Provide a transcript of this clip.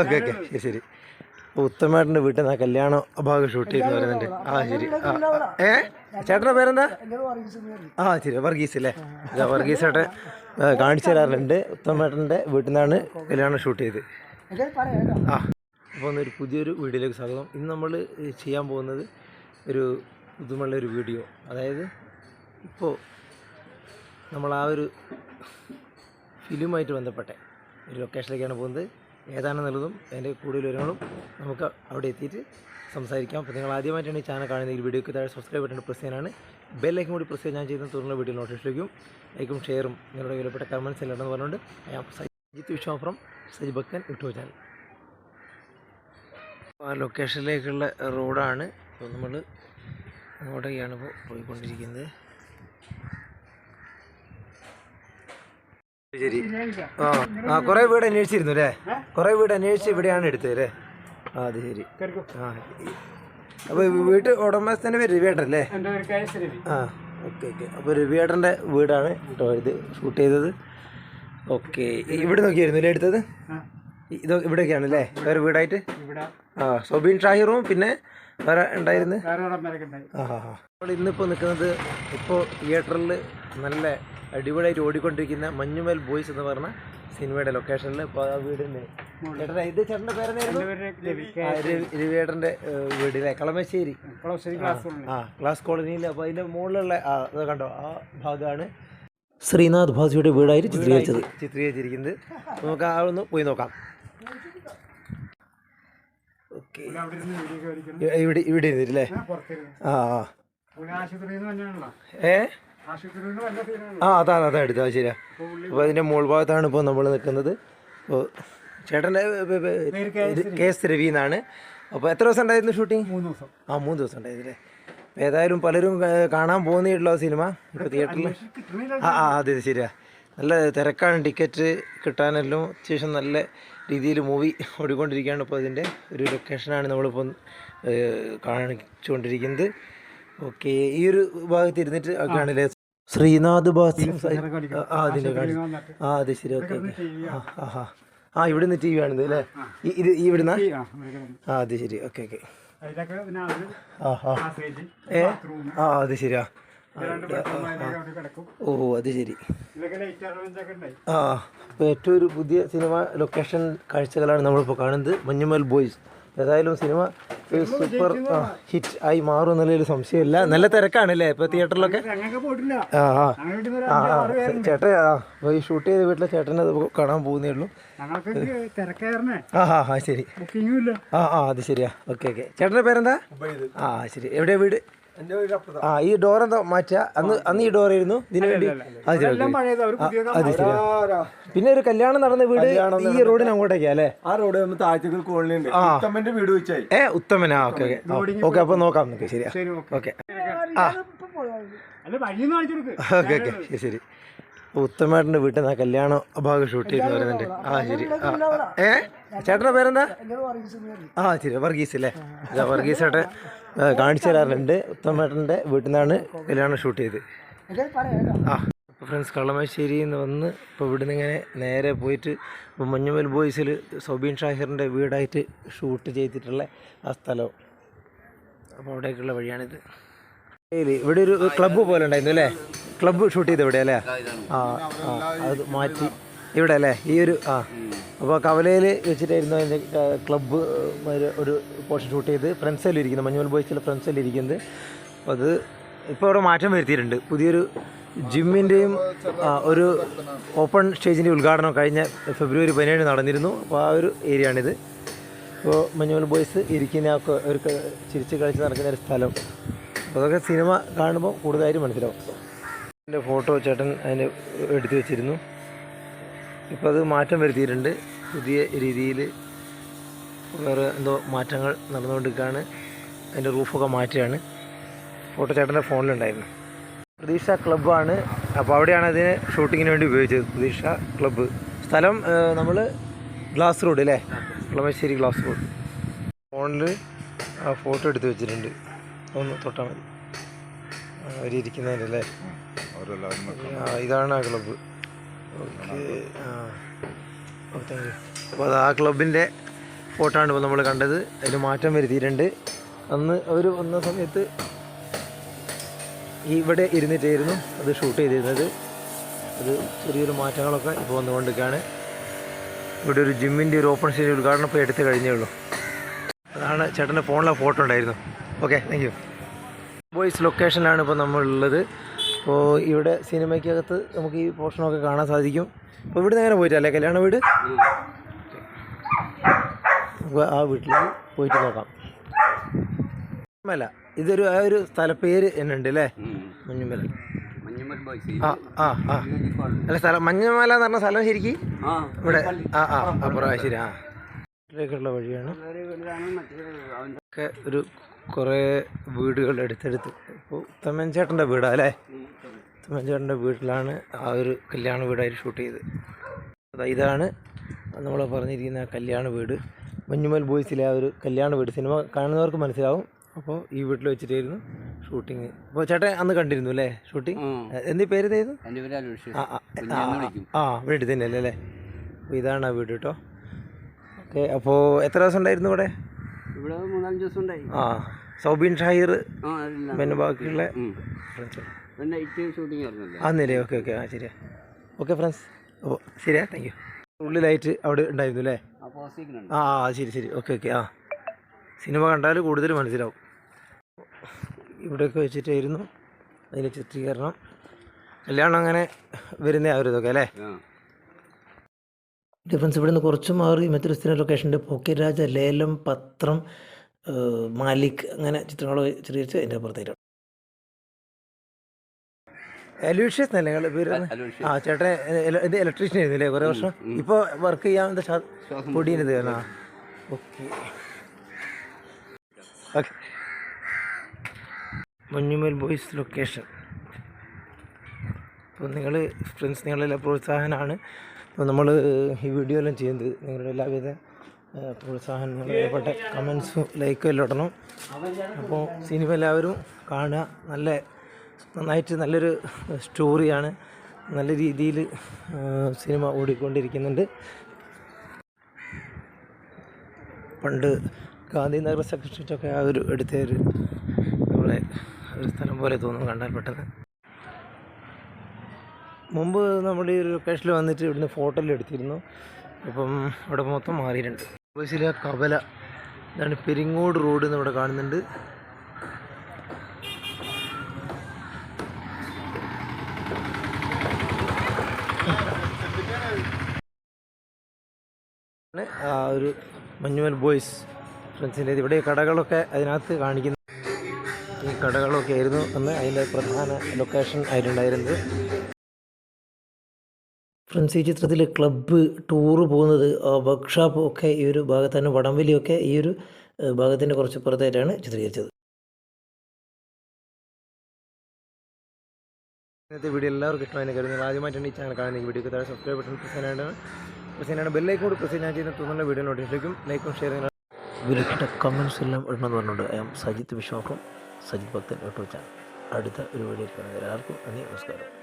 Okay okay. ശരി ശരി. ഉത്തമേട്ടന്റെ വീട്ടിൽ നിന്ന് കല്യാണ ഭാഗം ഷൂട്ട് ചെയ്ത് വരുന്നുണ്ട്. ആ ശരി. ആ ഏ? ചേട്ടന്റെ പേരെന്താ? ആ ശരി. വർഗീസ് അല്ലേ? വർഗീസ് ചേട്ടൻ കാണിച്ചു തരാറുണ്ട്. ഉത്തമേട്ടന്റെ വീട്ടിൽ നിന്നാണ് കല്യാണം ഷൂട്ട് ചെയ്ത്. ആ അപ്പോൾ ഒരു പുതിയൊരു വീഡിയോയിലേക്ക് സ്വാഗതം. ഇന്ന് നമ്മൾ ചെയ്യാൻ പോകുന്നത് ഒരു പുതുമുള്ള ഒരു വീഡിയോ. അതായത് ഇപ്പോൾ നമ്മൾ ആ ഒരു ഫിലിമായിട്ട് ബന്ധപ്പെട്ട ഒരു ലൊക്കേഷനിലേക്കാണ് പോകുന്നത്. ഏതാണെന്നുള്ളതും അതിന്റെ കൂടുതൽ വിവരങ്ങളും നമുക്ക് അവിടെ എത്തിയിട്ട് സംസാരിക്കാം. അപ്പോൾ നിങ്ങൾ ആദ്യമായിട്ടാണ് ഈ ചാനൽ കാണുന്നത്. ഈ താഴെ സബ്സ്ക്രൈബ് ബട്ടൺ പ്രസ് ചെയ്യാനാണ്. ബെല്ലൈക്കും കൂടി പ്രസ് ചെയ്യാൻ ഞാൻ ചെയ്യുന്ന തുടർന്ന് വീഡിയോ നോട്ടിഫിക്കും ലൈക്കും ഷെയറും നിങ്ങളുടെ വിലപ്പെട്ട കമൻസ് എല്ലാം എന്ന് പറഞ്ഞുകൊണ്ട് ഞാൻ വിശ്വാഫ്രം സജി ഭക്തൻ യൂട്യൂബ് ചാനൽ ആ ലൊക്കേഷനിലേക്കുള്ള റോഡാണ് അപ്പോൾ നമ്മൾ അങ്ങോട്ടേക്കാണ് ഇപ്പോൾ പോയിക്കൊണ്ടിരിക്കുന്നത്. ശരി. ആ ആ കുറേ വീട് അന്വേഷിച്ചിരുന്നു അല്ലേ? കുറേ വീട് അന്വേഷിച്ച് ഇവിടെയാണ് എടുത്തത് അല്ലേ? ആ അത് ശരി. ആ അപ്പോൾ വീട്ട് ഉടമസ്ഥന്റെ പേര് രവിയേട്ടല്ലേ ആ ഓക്കെ ഓക്കെ. അപ്പോൾ രവിയേട്ടന്റെ വീടാണ് കേട്ടോ ഇത് ഷൂട്ട് ചെയ്തത്. ഓക്കെ ഇവിടെ നോക്കിയായിരുന്നു അല്ലേ എടുത്തത്? ഇത് ഇവിടെയൊക്കെയാണ് അല്ലേ? വേറെ വീടായിട്ട്? ആ സൊബീൻ ഷാഹിറും പിന്നെ വേറെ ഉണ്ടായിരുന്നു? ആ ഹാ ഹാ. ഇന്നിപ്പോൾ നിൽക്കുന്നത് ഇപ്പോ തിയേറ്ററിൽ നല്ല അടിപൊളിയായിട്ട് ഓടിക്കൊണ്ടിരിക്കുന്ന മഞ്ഞുമൽ ബോയ്സ് എന്ന് പറഞ്ഞ സിനിമയുടെ ലൊക്കേഷനിൽ ഇപ്പോൾ ആ വീടിന്റെ ചേട്ടൻ ഇത് ചേട്ടന്റെ പേരെന്നായിരുന്നു രവിയേട്ടന്റെ വീടിലെ കളമശ്ശേരി. ആ ക്ലാസ് കോളനിയിൽ അപ്പോൾ അതിന്റെ മുകളിലുള്ള ആ അത് കണ്ടോ? ആ ഭാഗമാണ് ശ്രീനാഥ് ഭാസിയുടെ വീടായിട്ട് ചിത്രീകരിച്ചത്. ചിത്രീകരിച്ചിരിക്കുന്നത്. നമുക്ക് ആ ഒന്ന് പോയി നോക്കാം. ഓക്കെ. ഇവിടെ ഇവിടെ ഇരുന്നില്ലേ ആ ഏ? ആ അതാണ് അതാണ് എടുത്തത്. അത് ശരിയാ. അപ്പോൾ അതിന്റെ മുകൾ ഭാഗത്താണ് ഇപ്പോൾ നമ്മൾ നിൽക്കുന്നത്. അപ്പോൾ ചേട്ടന്റെ പേര് കെ എസ് രവി. എന്നാണ്. അപ്പോൾ എത്ര ദിവസം ഉണ്ടായിരുന്നു ഷൂട്ടിംഗ്? മൂന്ന് ദിവസം. ആ മൂന്ന് ദിവസം ഉണ്ടായിരുന്നില്ലേ? അല്ലേ ഏതായാലും പലരും കാണാൻ പോകുന്നേയുള്ളൂ സിനിമ. ഇപ്പോൾ തിയേറ്ററിൽ ആ ആ അതെ ശരിയാ. നല്ല തിരക്കാണ് ടിക്കറ്റ് കിട്ടാനെല്ലാം. അത്യാവശ്യം നല്ല രീതിയിൽ മൂവി ഓടിക്കൊണ്ടിരിക്കുകയാണ്. ഇപ്പോൾ അതിന്റെ ഒരു ലൊക്കേഷനാണ് നമ്മളിപ്പോൾ കാണിച്ചുകൊണ്ടിരിക്കുന്നത്. ഓക്കെ ഈ ഒരു ഭാഗത്ത് ഇരുന്നിട്ട് കാണില്ലേ ശ്രീനാഥ് ബാസി ആ അതിന്റെ ആ അതെ ശരി ഓക്കെ ഓക്കെ. ആ ഇവിടെ ആ. ഇവിടുന്ന് ടി വി ആണിത് അല്ലേ? ഇത് ഈ ഇവിടുന്ന? ആ അത് ശരി ഓക്കെ ഓക്കെ. ആ ആ. ഏ? ആ അത് ശരിയാ ഓ അത് ശരി. ആ ഏറ്റവും ഒരു പുതിയ സിനിമ ലൊക്കേഷൻ കാഴ്ചകളാണ് നമ്മളിപ്പോൾ കാണുന്നത്. മഞ്ഞുമൽ ബോയ്സ്. ഏതായാലും സിനിമ സൂപ്പർ ഹിറ്റ് ആയി മാറും എന്നുള്ളൊരു സംശയമില്ല. നല്ല തിരക്കാണല്ലേ ഇപ്പോൾ തിയേറ്ററിലൊക്കെ? ആ ആ. ആ ചേട്ടൻ ആ അപ്പോൾ ഈ ഷൂട്ട് ചെയ്ത വീട്ടിലെ ചേട്ടനെ കാണാൻ പോകുന്നേ ഉള്ളൂ. ആ ആ ആ ശരി. ആ ആ അത് ശരിയാ. ഓക്കെ ഓക്കെ ചേട്ടന്റെ പേരെന്താ? ആ ശരി. എവിടെയാ വീട്? ആ ഈ ഡോർ എന്താ മാറ്റുക അന്ന് അന്ന് ഈ ഡോർ ആയിരുന്നു. ഇതിനു വേണ്ടി. അത് ശരി അത് പിന്നെ ഒരു കല്യാണം നടന്ന വീട് ഈ റോഡിന് അങ്ങോട്ടേക്കാ അല്ലേ? ആ റോഡ് നമ്മൾ താഴ്ചകൾ കോളനിയുണ്ട് ഉത്തമന്റെ വീട് വെച്ചായി. ഏ ഉത്തമനാ ഓക്കെ ഓക്കെ. ഓക്കെ അപ്പോൾ നോക്കാം നമുക്ക്. ശരിയാ ശരി ഓക്കെ. ഓക്കെ. അല്ല വഴിയൊന്നും കാണിച്ചു കൊടുക്ക്. Okay okay. ശരി. ഉത്തമേട്ടന്റെ വീട്ടിൽ നിന്ന് കല്യാണ ഭാഗം ഷൂട്ട് ചെയ്ത് വരുന്നുണ്ട് ആ ശരി. ഏ? ചേട്ടന്റെ പേരെന്താ? ആ ശരി. വർഗീസ് അല്ലേ? വർഗീസ് ചേട്ടൻ കാണിച്ചു തരാറുണ്ട്. ഉത്തമേട്ടന്റെ വീട്ടിൽ നിന്നാണ് കല്യാണം ഷൂട്ട് ചെയ്ത്. ആ ഇപ്പൊ ഫ്രണ്ട്സ് കളമശ്ശേരിയിൽ നിന്ന് വന്ന് ഇപ്പോൾ ഇവിടുന്ന് ഇങ്ങനെ നേരെ പോയിട്ട് ഇപ്പോൾ മഞ്ഞുമൽ ബോയ്സിൽ സൊബീൻ ഷാഹിറിന്റെ വീടായിട്ട് ഷൂട്ട് ചെയ്തിട്ടുള്ള ആ സ്ഥലം. അപ്പോൾ അവിടേക്കുള്ള വഴിയാണിത്. ഇവിടെ ഒരു ക്ലബ്ബ് പോലെ ഉണ്ടായിരുന്നു അല്ലേ? ക്ലബ്ബ് ഷൂട്ട് ചെയ്ത് ഇവിടെ അല്ലേ? ആ ആ അത് മാറ്റി. ഇവിടെ അല്ലേ? ഈ ഒരു ആ. അപ്പോൾ കവലയിൽ വെച്ചിട്ടായിരുന്നു അതിന്റെ ക്ലബ്ബ് ഒരു പോർഷൻ ഷൂട്ട് ചെയ്ത്. ഫ്രണ്ട്സിൽ ഇരിക്കുന്നത്? മഞ്ഞുമൽ ബോയ്സിലെ ഫ്രണ്ട്സിൽ ഇരിക്കുന്നത്? അപ്പോൾ അത് ഇപ്പോൾ അവിടെ മാറ്റം വരുത്തിയിട്ടുണ്ട്. പുതിയൊരു ജിമ്മിന്റെയും ഒരു ഓപ്പൺ സ്റ്റേജിന്റെ ഉദ്ഘാടനം കഴിഞ്ഞ ഫെബ്രുവരി പതിനേഴ് നടന്നിരുന്നു. അപ്പോൾ ആ ഒരു ഏരിയ ആണിത് ഇപ്പോൾ മഞ്ഞുമൽ ബോയ്സ് ഇരിക്കുന്ന ഒരു ചിരിച്ച് കളിച്ച് നടക്കുന്ന ഒരു സ്ഥലം. അപ്പോൾ അതൊക്കെ സിനിമ കാണുമ്പോൾ കൂടുതലായിട്ട് മനസ്സിലാവും. എന്റെ ഫോട്ടോ ചേട്ടൻ അതിന് എടുത്തു വെച്ചിരുന്നു. ഇപ്പോൾ അത് മാറ്റം വരുത്തിയിട്ടുണ്ട്. പുതിയ രീതിയിൽ വേറെ എന്തോ മാറ്റങ്ങൾ നടന്നുകൊണ്ടിരിക്കുകയാണ്. അതിന്റെ റൂഫൊക്കെ മാറ്റുകയാണ്. ഫോട്ടോ ചേട്ടന്റെ ഫോണിലുണ്ടായിരുന്നു. പ്രതീക്ഷ ക്ലബ്ബാണ്. അപ്പോൾ അവിടെയാണ് അതിന് ഷൂട്ടിങ്ങിന് വേണ്ടി ഉപയോഗിച്ചത്. പ്രതീക്ഷ ക്ലബ്ബ്. സ്ഥലം നമ്മൾ ഗ്ലാസ് റോഡ് അല്ലേ? Kalamassery glass road. ഫോണിൽ ആ ഫോട്ടോ എടുത്ത് വെച്ചിട്ടുണ്ട്. ഒന്ന് തൊട്ടാൽ മതി. അവരിയ്ക്കുന്നതിനല്ലേ അല്ലേ ആ ഇതാണ് ആ ക്ലബ്ബ്. ഓക്കെ ആ. ഓ അപ്പോൾ അത് ആ ക്ലബിന്റെ ഫോട്ടോ ആണ് ഇപ്പോൾ നമ്മൾ കണ്ടത്. അതിൽ മാറ്റം വരുത്തിയിട്ടുണ്ട്. അന്ന് അവർ വന്ന സമയത്ത് ഇവിടെ ഇരുന്നിട്ടായിരുന്നു അത് ഷൂട്ട് ചെയ്തിരുന്നത്. അത് ചെറിയൊരു മാറ്റങ്ങളൊക്കെ ഇപ്പോൾ വന്നുകൊണ്ടിരിക്കുകയാണ് ഇവിടെ ഒരു ജിമ്മിന്റെ ഒരു ഓപ്പൺ സ്റ്റേജ് ഉദ്ഘാടനം ഇപ്പോൾ എടുത്ത് കഴിഞ്ഞേ ഉള്ളൂ. അതാണ് ചേട്ടന്റെ ഫോണിലെ ഫോട്ടോ ഉണ്ടായിരുന്നു. ഓക്കെ താങ്ക് യു ബോയ്സ് ലൊക്കേഷനിലാണ് ഇപ്പോൾ നമ്മളുള്ളത്. അപ്പോൾ ഇവിടെ സിനിമയ്ക്കകത്ത് നമുക്ക് ഈ പോർഷനൊക്കെ കാണാൻ സാധിക്കും. അപ്പോൾ ഇവിടെ നേരെ പോയിട്ടല്ലേ കല്യാണ വീട്? ആ വീട്ടിൽ പോയിട്ട് നോക്കാം. മല. ഇതൊരു ആ ഒരു സ്ഥലപ്പേര് തന്നെ ഉണ്ട് അല്ലേ? മഞ്ഞുമല. ആ ആ ആ. അല്ല സ്ഥലം മഞ്ഞുമല എന്ന് പറഞ്ഞ സ്ഥലം ശരിക്കും? ഇവിടെ. ആ ആ അപ്പുറം ശരി ആ. ഇതിലേക്കുള്ള വഴിയാണ്. ഒക്കെ ഒരു കുറേ വീടുകൾ എടുത്തെടുത്ത് ഇപ്പോൾ ഉത്തമൻ ചേട്ടന്റെ വീടാ അല്ലേ ഉത്തമൻ ചേട്ടന്റെ വീട്ടിലാണ് ആ ഒരു കല്യാണ വീടായിട്ട് ഷൂട്ട് ചെയ്ത്. അതാ ഇതാണ് നമ്മൾ പറഞ്ഞിരിക്കുന്ന കല്യാണ വീട്. മഞ്ഞുമൽ ബോയ്സിലെ ആ ഒരു കല്യാണ വീട്. സിനിമ കാണുന്നവർക്ക് മനസ്സിലാവും. അപ്പോൾ ഈ വീട്ടിൽ വെച്ചിട്ടായിരുന്നു ഷൂട്ടിങ്. അപ്പോൾ ചേട്ടൻ അന്ന് കണ്ടിരുന്നു അല്ലേ ഷൂട്ടിങ്? എന്ത് പേര് ആ വീട് തന്നെ അല്ലേ? അല്ലേ അപ്പോൾ ഇതാണ് ആ വീട് കേട്ടോ. ഓക്കെ അപ്പോൾ എത്ര ദിവസം ഉണ്ടായിരുന്നു ഇവിടെ? ഇവിടെ മൂന്നാലഞ്ച് ദിവസം ഉണ്ടായി. ആ സൗബിൻ ഷാഹിർ പിന്നെ ബാക്കിയുള്ള ആന്നില്ലേ ഓക്കെ ഓക്കെ ആ ശരിയാ. ഓക്കെ ഫ്രണ്ട്സ് ഓ ശരിയാ താങ്ക് യു ഉള്ളിലായിട്ട് അവിടെ ഉണ്ടായിരുന്നു അല്ലേ? ആ ശരി ശരി. ഓക്കെ ഓക്കെ ആ. സിനിമ കണ്ടാൽ കൂടുതൽ മനസ്സിലാവും. ഇവിടെയൊക്കെ വെച്ചിട്ടായിരുന്നു. അതിന്റെ ചിത്രീകരണം. കല്യാണം അങ്ങനെ വരുന്ന ആ ഒരു ഇതൊക്കെ അല്ലേ? ആ ഡിഫറൻസ് ഇവിടെ നിന്ന് കുറച്ച് മാറി. മറ്റൊരു സ്ഥിരം ലൊക്കേഷന്റെ പോക്കറ്റ് രാജ ലേലം പത്രം മാലിക് അങ്ങനെ ചിത്രങ്ങൾ ചെറിയ അതിന്റെ അപ്പുറത്തേക്ക് അലൂഷ്യസ് പേര്? ആ ചേട്ടൻ ഇത് ഇലക്ട്രീഷ്യൻ ആയിരുന്നില്ലേ കുറേ വർഷം? ഇപ്പോൾ വർക്ക് ചെയ്യാൻ എന്താ പൊടിയുന്നത് ആ okay. Okay. Manjummel boys location അപ്പോൾ നിങ്ങൾ ഫ്രണ്ട്സ് നിങ്ങളെല്ലാം പ്രോത്സാഹനമാണ് അപ്പോൾ നമ്മൾ ഈ വീഡിയോ എല്ലാം ചെയ്യുന്നത് നിങ്ങളുടെ എല്ലാവിധ പ്രോത്സാഹനങ്ങളും ഏർപ്പെട്ട കമൻസും ലൈക്കും എല്ലാം ഇടണം. അപ്പോൾ സിനിമ എല്ലാവരും കാണുക. നല്ല നന്നായിട്ട് നല്ലൊരു സ്റ്റോറിയാണ്. നല്ല രീതിയിൽ സിനിമ ഓടിക്കൊണ്ടിരിക്കുന്നുണ്ട്. പണ്ട് ഗാന്ധിനഗർ സെക്രട്ടറിയേറ്റൊക്കെ ആ ഒരു എടുത്ത ഒരു നമ്മളെ ഒരു സ്ഥലം പോലെ തോന്നും കണ്ടാൽ പെട്ടെന്ന്. മുമ്പ് നമ്മൾ ഈ ലൊക്കേഷനിൽ വന്നിട്ട് ഇവിടുന്ന് ഫോട്ടോയിൽ എടുത്തിരുന്നു. അപ്പം ഇവിടെ മൊത്തം മാറിയിട്ടുണ്ട്. ബസ്സിലെ കവല ഇതാണ് പെരിങ്ങോട് റോഡ് എന്ന് ഇവിടെ കാണുന്നുണ്ട്. ആ ഒരു മഞ്ഞുമൽ ബോയ്സ് ഫ്രണ്ട്സിന്റെ ഇവിടെ കടകളൊക്കെ അതിനകത്ത് കാണിക്കുന്നു ഈ കടകളൊക്കെ ആയിരുന്നു അന്ന് അതിന്റെ പ്രധാന ലൊക്കേഷൻ ആയിട്ടുണ്ടായിരുന്നത്. ഫ്രണ്ട്സ് ഈ ചിത്രത്തിൽ ക്ലബ്ബ് ടൂറ് പോകുന്നത് വർക്ക്ഷോപ്പ് ഒക്കെ ഈ ഒരു ഭാഗത്താണ് വടംവലിയൊക്കെ ഈ ഒരു ഭാഗത്തിന്റെ കുറച്ച് പുറത്തായിട്ടാണ് ചിത്രീകരിച്ചത്. ഇന്നത്തെ വീഡിയോ എല്ലാവർക്കും ഇഷ്ടമായി കരുതുന്നത് ആദ്യമായിട്ടാണ് ഈ ചാനൽ കാണുന്നത്. ഈ വീഡിയോക്ക് താഴെ സബ്സ്ക്രൈബ് ബട്ടൺ പ്രസ് ചെയ്യാനാണ് പ്രസ് ചെയ്യാനാണ് കൂടി പ്രസ് ചെയ്യാൻ ചെയ്യുന്ന തോന്നുന്ന വീഡിയോ നോട്ടിഫിക്കും ലൈക്കും ഷെയർ വിലപ്പെട്ട കമൻസ് എല്ലാം ഇടണമെന്ന് പറഞ്ഞുകൊണ്ട് ഐ എം സജിത് വിശ്വാസം സജിത് ഭക്തൻ യൂട്യൂബ് ചാനൽ. അടുത്ത ഒരു വീഡിയോ കാണുന്നത് എല്ലാവർക്കും നന്ദി നമസ്കാരം.